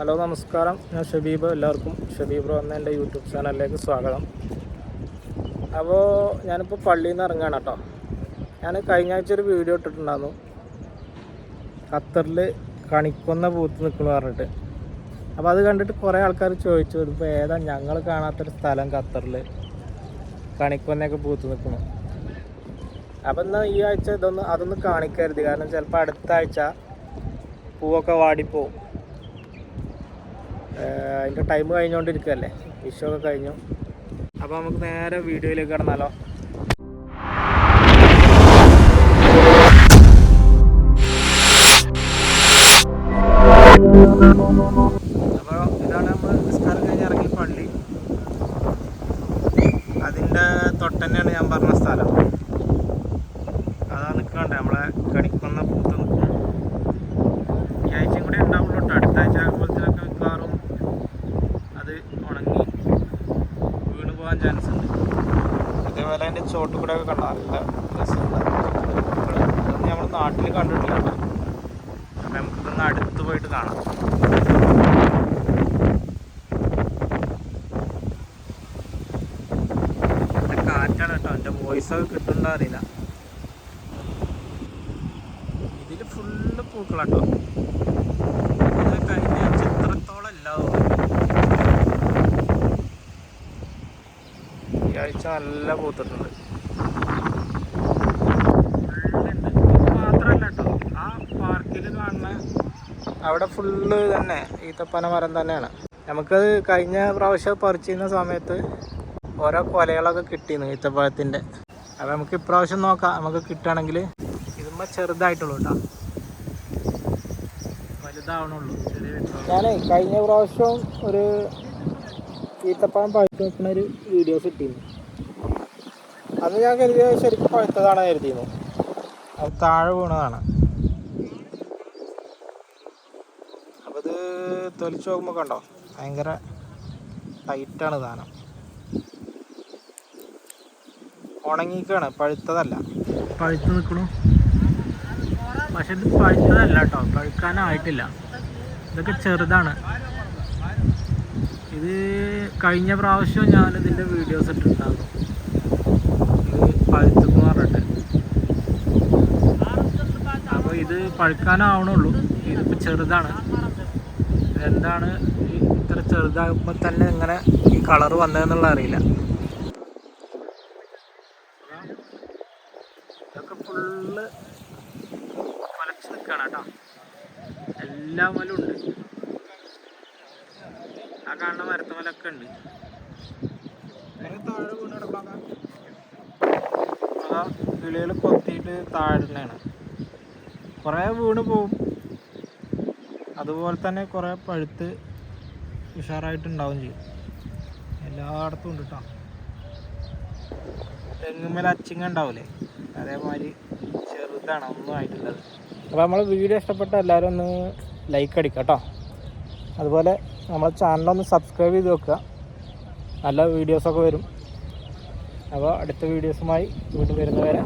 Hello നമസ്കാരം. ഞാൻ ഷബീബ്. എല്ലാവർക്കും ഷബീബ് എന്ന എന്റെ യൂട്യൂബ് ചാനലിലേക്ക് സ്വാഗതം. അപ്പോൾ ഞാനിപ്പോൾ പള്ളിയിൽ നിന്ന് ഇറങ്ങുകയാണ് കേട്ടോ. ഞാൻ കഴിഞ്ഞ ആഴ്ച ഒരു വീഡിയോ ഇട്ടിട്ടുണ്ടായിരുന്നു. ഖത്തറിൽ കണിക്കൊന്ന പൂത്ത് നിൽക്കണമെന്ന് പറഞ്ഞിട്ട്. അപ്പോൾ അത് കണ്ടിട്ട് കുറേ ആൾക്കാർ ചോദിച്ചു ഇതിപ്പോൾ ഏതാ ഞങ്ങൾ കാണാത്തൊരു സ്ഥലം ഖത്തറിൽ കണിക്കൊന്നയൊക്കെ പൂത്ത് നിൽക്കണം അപ്പം എന്നാൽ ഈ ആഴ്ച ഇതൊന്ന് അതൊന്ന് കാണിക്കരുത്. കാരണം ചിലപ്പോൾ അടുത്ത ആഴ്ച പൂവൊക്കെ വാടിപ്പോവും. അതിന്റെ ടൈം കഴിഞ്ഞുകൊണ്ടിരിക്കുകയല്ലേ വിഷു ഒക്കെ കഴിഞ്ഞു. അപ്പോൾ നമുക്ക് നേരെ വീഡിയോയിലേക്ക് കടന്നാലോ. അപ്പോൾ ഇതാണ് നമ്മൾ നിസ്കാരം കഴിഞ്ഞ് ഇറങ്ങി പള്ളി. അതിന്റെ തൊട്ടന്നെയാണ് ഞാൻ പറഞ്ഞ സ്ഥലം. അതാ നിൽക്കണ്ടേ നമ്മളെ കണിക്കുന്ന പൂത്ത് നിൽക്കുന്നു ഈ ആഴ്ചയും കൂടെ ഉണ്ടാവുള്ളൂ കേട്ടോ അടുത്ത ആഴ്ച ആകുമ്പോഴത്തേനൊക്കെ മിക്കവാറും അത് ഉണങ്ങി വീണ് പോകാൻ ചാൻസ് ഉണ്ട്. ഇതേപോലെ അതിന്റെ ചോട്ട് കൂടെ ഒക്കെ കണ്ടാറില്ല ഇതൊന്നും നമ്മൾ നാട്ടിൽ കണ്ടിട്ടില്ല. അപ്പം നമുക്കിതൊന്ന് അടുത്ത് പോയിട്ട് കാണാം. കാറ്റാണ് കേട്ടോ. എന്റെ വോയിസ് ഒക്കെ കിട്ടുന്നുണ്ടോ അറിയില്ല. ഇതിൽ ഫുള്ള് പൂക്കളാട്ടോ ഇത് കഴിഞ്ഞ ആഴ്ച ഇത്രത്തോളം ഇല്ല ഈ ആഴ്ച നല്ല പൂത്തിട്ടുണ്ട്. ഫുള്ളുണ്ട് ഇത് മാത്രമല്ല കേട്ടോ ആ പാർക്കിൽ കാണുന്ന അവിടെ ഫുള്ള് തന്നെ ഈത്തപ്പന മരം തന്നെയാണ്. നമുക്കത് കഴിഞ്ഞ പ്രാവശ്യം പറിച്ചിരുന്ന സമയത്ത് ഓരോ കൊലകളൊക്കെ കിട്ടിയിരുന്നു ഈത്തപ്പഴത്തിന്റെ അപ്പോൾ നമുക്ക് ഇപ്രാവശ്യം നോക്കാം. നമുക്ക് കിട്ടുകയാണെങ്കിൽ ഇതുമ്പോൾ ചെറുതായിട്ടുള്ളൂ കേട്ടോ. വലുതാവണുള്ളൂ. ഞാനേ കഴിഞ്ഞ പ്രാവശ്യം ഒരു ഈത്തപ്പഴം പഴുത്ത് വെക്കുന്ന ഒരു വീഡിയോസ് ഇട്ടിരുന്നു. അന്ന് ഞാൻ കരുതിയ ശരിക്കും പഴുത്തതാണ് കരുതിയിരുന്നു. അത് താഴെ വീണതാണ്. അപ്പോൾ ഇത് തൊലിച്ച് നോക്കുമ്പോൾ കണ്ടോ? ഭയങ്കര ടൈറ്റാണ് സാധനം. ഉണങ്ങിക്കാണ് പഴുത്തതല്ല. പഴുത്ത് നിൽക്കണു പക്ഷെ ഇത് പഴുത്തതല്ല കേട്ടോ. പഴുക്കാനായിട്ടില്ല. ഇതൊക്കെ ചെറുതാണ്. ഇത് കഴിഞ്ഞ പ്രാവശ്യം ഞാൻ ഇതിന്റെ വീഡിയോസ് ഇട്ടിട്ടുണ്ടായിരുന്നു ഇത് പഴുത്തെന്ന് പറഞ്ഞിട്ട് അപ്പോൾ ഇത് പഴുക്കാനാവണുള്ളൂ. ഇതിപ്പോൾ ചെറുതാണ്. എന്താണ് ഇത്ര ചെറുതാകുമ്പോൾ തന്നെ ഇങ്ങനെ ഈ കളർ വന്നതെന്നുള്ള അറിയില്ല. ഇതൊക്കെ ഫുള്ള് കൊലച്ച് നിൽക്കുകയാണ് കേട്ടോ. എല്ലാ മലും ഉണ്ട്. ആ കാണുന്ന മരത്തുമലൊക്കെ ഉണ്ട്. കിളികൾ കൊത്തിയിട്ട് താഴെയാണ് കുറേ വീണ് പോവും. അതുപോലെ തന്നെ കുറേ പഴുത്ത് ഉഷാറായിട്ടുണ്ടാവും ചെയ്യും. എല്ലായിടത്തും ഉണ്ട് കേട്ടോ തെങ്ങുമ്മേൽ അച്ചിങ്ങ ഉണ്ടാവില്ലേ അതേമാതിരി ചെറുതാണ് ഒന്നും ആയിട്ടുള്ളത് അപ്പോൾ നമ്മൾ വീഡിയോ ഇഷ്ടപ്പെട്ട എല്ലാവരും ഒന്ന് ലൈക്ക് അടിക്കുക കേട്ടോ അതുപോലെ നമ്മളെ ചാനലൊന്ന് സബ്സ്ക്രൈബ് ചെയ്ത് വെക്കുക. നല്ല വീഡിയോസൊക്കെ വരും. അപ്പോൾ അടുത്ത വീഡിയോസുമായി വീണ്ടും വരുന്നവരെ